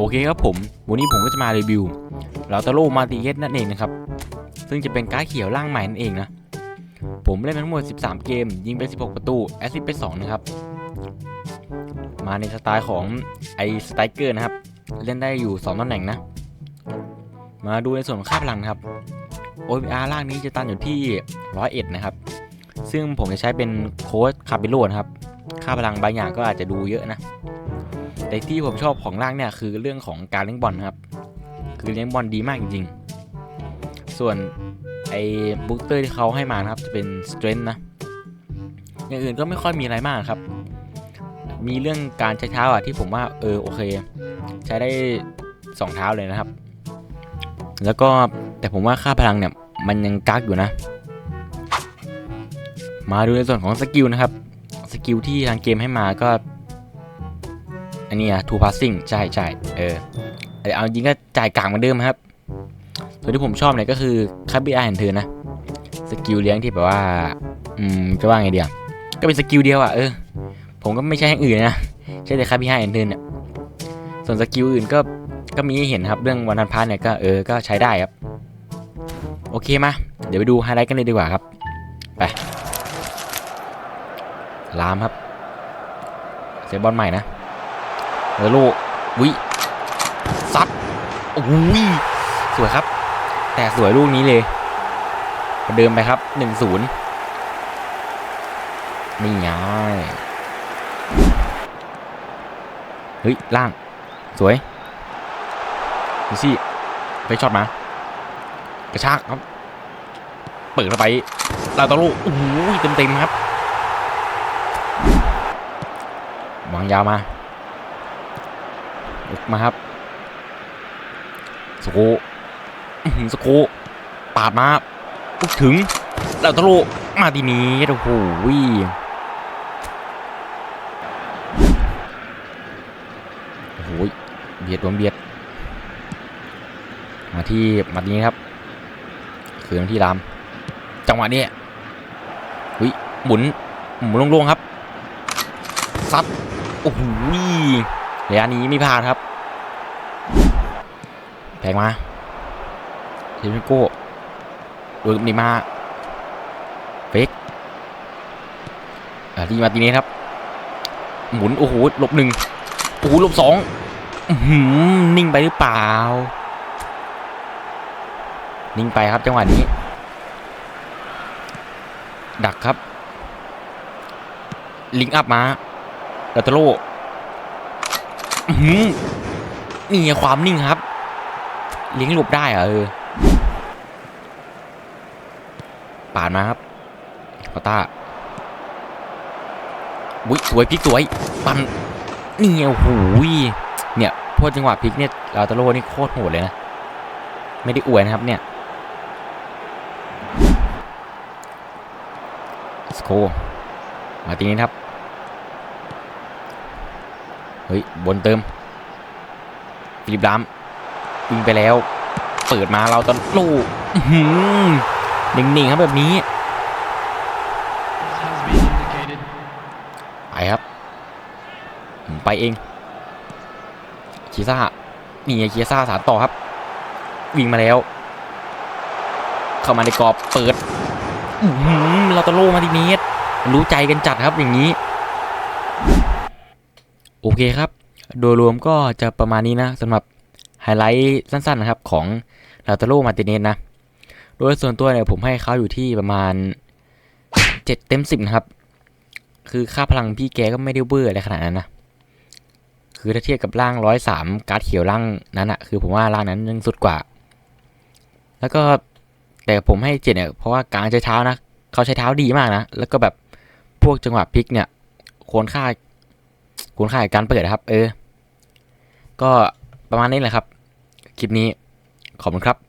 โอเคครับผมวันนี้ผมก็จะมารีวิวเราตาโลมาติเยสนั่นเองนะครับ ซึ่งจะเป็นการ์ดเขียวร่างใหม่นั่นเองนะ ผมเล่นทั้งหมด 13 เกม ยิงไป 16 ประตู แอสซิสต์ไป 2 นะครับ มาในสไตล์ของไอสไตรเกอร์นะครับ เล่นได้อยู่ 2ตำแหน่งนะ มาดูในส่วนของค่าพลังครับ OPR ล่างนี้จะตันอยู่ที่ 101 นะครับ ซึ่งผมจะใช้เป็นโค้ดคาร์บิโลนะครับ ค่าพลังบางอย่างก็อาจจะดูเยอะนะ แต่ที่ผมชอบของร่างเนี่ยคือเรื่องของการเลี้ยงบอลครับ คือเลี้ยงบอลดีมากจริงๆ ส่วนไอ้บูสเตอร์ที่เขาให้มานะครับจะเป็นสเตรน h นะ อย่างอื่นก็ไม่ค่อยมีอะไรมากครับ มีเรื่องการใช้เท้าอะที่ผมว่าเออโอเค ใช้ได้สองเท้าเลยนะครับ แล้วก็แต่ผมว่าค่าพลังเนี่ยมันยังกักอยู่นะ มาดูในส่วนของสกิลนะครับ สกิลที่ทางเกมให้มาก็ อันนี้อะ two passing ใช่ใช่เออเอาจริงก็จ่ายกลางเหมือนเดิมครับส่วนที่ผมชอบเนี่ยก็คือคาบิอาเห็นเธอนะสกิลเลี้ยงที่แบบว่าอืมจะว่าไงเดียวก็เป็นสกิลเดียวอะเออ ผมก็ไม่ใช่อย่างอื่นนะใช่แต่คาบิอาเห็นเธอเนี่ยส่วนสกิลอื่นก็ก็มีให้เห็นครับเรื่องวันพันพาเนี่ยก็เออก็ใช้ได้ครับ โอเคมาเดี๋ยวไปดูไฮไลท์กันเลยดีกว่าครับไปลามครับเซฟบอลใหม่นะ เออลูกวิซัดโอ้ยสวยครับ แต่สวยลูกนี้เลยประเดิมไปครับหนึ่งศูนย์นี่ไงเฮ้ย ล่าง สวยดูสิไปช็อตมา กระชากครับ เปิดเข้าไปลาตาลูกโอ้โหเต็มเต็มๆครับวางยาวมา มาครับสโคสโกปาดมาลุกถึงแล้วตะโลมาทีนี้โอ้โหโอ้โหเบียดโดนเบียด มาที่มาทีนี้ครับ คือมาที่ราม จังหวะนี้วิหมุนหมุนโล่งๆครับซัดโอ้โห ระยะนี้ไม่พลาดครับแพงมาเซมิโก้โดนนี่มาเฟกอ่าดีมาตีนี้ครับ หมุน โอ้โหลบหนึ่งโอ้โหลบสองอื้อหือนิ่งไปหรือเปล่า นิ่งไปครับจังหวะนี้ ดักครับ ลิงอัพมาดัตเตโล นี่ความนิ่งครับเลี้ยงหลบได้เหรอเออปาดมาครับคอต้าวุ้ยสวยพลิกสวยปันนี่โอ้โหเนี่ยพวกจังหวะพลิกเนี่ยลาตาโลนี่โคตรโหดเลยนะ ไม่ได้อวยนะครับเนี่ยสโคมาตีนี้ครับ เฮ้ย บนเติมฟิลิปลามวิ่งไปแล้ว เปิดมาเราตอนลูกอื้อหือนิ่งๆครับแบบนี้ไปครับ ไปเองคีซ่านี่ไงคีซ่าสารต่อครับ วิ่งมาแล้ว เข้ามาในกรอบเปิดหือเราตะโลมาทีนี้รู้ใจกันจัดครับอย่างนี้ โอเคครับ โดยรวมก็จะประมาณนี้นะสำหรับไฮไลท์สั้นๆนะครับของลาตาโลมาติเนสนะ โดยส่วนตัวเนี่ยผมให้เขาอยู่ที่ประมาณ 7 เต็ม 10 นะครับ คือค่าพลังพี่แกก็ไม่ได้เบอร์อะไรขนาดนั้นนะ คือถ้าเทียบกับร่างร้อยสามการ์ดเขียวร่างนั้นอะคือผมว่าร่างนั้นยังสุดกว่า แล้วก็แต่ผมให้เจ็ดเนี่ยเพราะว่าการใช้เท้านะ เขาใช้เท้าดีมากนะ แล้วก็แบบพวกจังหวะพลิกเนี่ยควรค่า คุณค่ากับการเปิดนะครับ เออ ก็ประมาณนี้แหละครับ คลิปนี้ ขอบคุณครับ